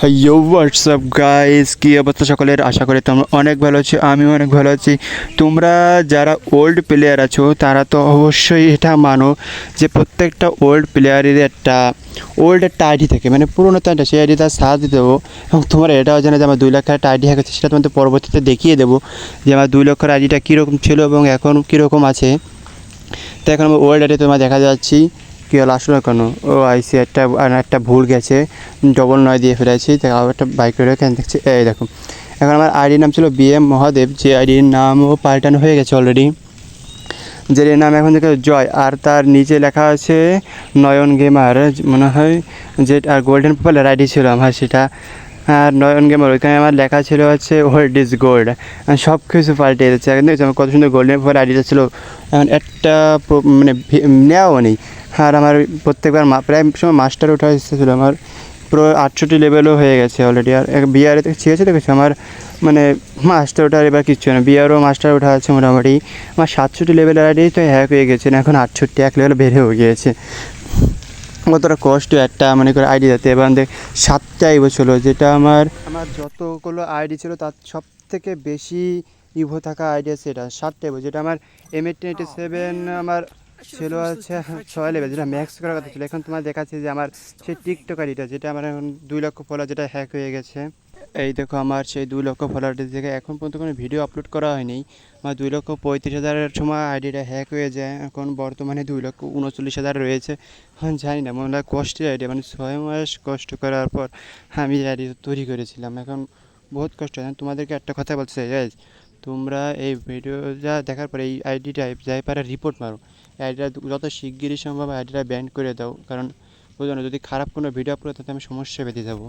Hello WhatsApp guys কি অবস্থা সকলের? আশা করি তোমরা অনেক ভালো আছো, আমিও অনেক ভালো আছি। তোমরা যারা ওল্ড প্লেয়ার আছো, তারা তো অবশ্যই এটা মানো যে প্রত্যেকটা ওল্ড প্লেয়ারের একটা ওল্ড একটা আইডি থাকে। মানে পুরোনো একটা, সেই আইডি তার সাথ দেবো এবং তোমার এটাও জানে যে আমার দুই লাখ একটা আইডি হয়েছে, সেটা তোমাদের পরবর্তীতে দেখিয়ে দেবো যে আমার দুই লক্ষের আইডিটা কীরকম ছিল এবং এখন কীরকম আছে। তো এখন আমার ওল্ড আইডি তোমার দেখা যাচ্ছি। কী হলো? আসলো কেন? ও আইসি একটা একটা ভুল গেছে। ডবল নয় দিয়ে ফেলেছি আবার একটা বাইক রয়ে কেন দেখছি? এই দেখো। এখন আমার আইডির নাম ছিল বি এম মহাদেব, যে আইডির নামও পাল্টানো হয়ে গেছে অলরেডি যে নাম এখন থেকে জয়, আর তার নিচে লেখা আছে নয়ন গেমার মনে হয় যে, আর গোল্ডেন পেপার আইডি ছিল আমার, সেটা। আর নয়ন গেমার ওইখানে আমার লেখা ছিল হচ্ছে ওল্ড ইজ গোল্ড সব কিছু পাল্টে এখন দেখছি আমার কত সুন্দর গোল্ডেন পেপার আইডিটা ছিল। এখন একটা প্র- মানে নেওয়াও নেই। আর আমার প্রত্যেকবার প্রায় সময় মাস্টার ওঠা এসেছিল আমার পুরো আটষট্টি লেভেলও হয়ে গেছে অলরেডি আর বিআরে চেয়েছে দেখেছি আমার মানে মাস্টার ওঠার এবার কিচ্ছু না বিআরও মাস্টার ওঠা আছে মোটামুটি। আমার সাতষট্টি লেভেলের আইডি তো হ্যাক হয়ে গেছে। এখন আটষট্টি, এক লেভেল বেড়ে হয়ে গিয়েছে। কতটা কষ্ট, একটা মনে করে আইডি দিতে এবার সাতটা ইভো ছিল যেটা আমার আমার যতগুলো আইডি ছিল, তার সব থেকে বেশি ইভো থাকা আইডি আছে এটা, সাতটা ইভো। যেটা আমার এম এইট এইটি সেভেন আমার ছিল আছে ছয় লেভেল যেটা ম্যাক্স করার কথা ছিল। এখন তোমার দেখাচ্ছে যে আমার সেই টিকটক আইডিটা, যেটা আমার এখন দুই লক্ষ ফলো যেটা হ্যাক হয়ে গেছে। এই দেখো আমার সেই দুই লক্ষ ফলোয়ার থেকে এখন পর্যন্ত কোনো ভিডিও আপলোড করা হয়নি। আমার দুই লক্ষ পঁয়ত্রিশ হাজারের সময় আইডিটা হ্যাক হয়ে যায়। এখন বর্তমানে দুই লক্ষ উনচল্লিশ হাজার রয়েছে। এখন জানি না, মনে হয় কষ্টের আইডিয়া মানে ছয় মাস কষ্ট করার পর আমি আইডি তৈরি করেছিলাম। এখন বহুত কষ্ট। হয় তোমাদেরকে একটা কথা বলতে চাই তোমরা এই ভিডিওটা দেখার পরে এই আইডিটা যাই পারে রিপোর্ট মারো। আইডিটা যত শিগগিরই সম্ভব আইডিটা ব্যান করে দাও। কারণ বুঝলো যদি খারাপ কোনো ভিডিও আপলোড তাতে আমি সমস্যা বেঁধে যাব।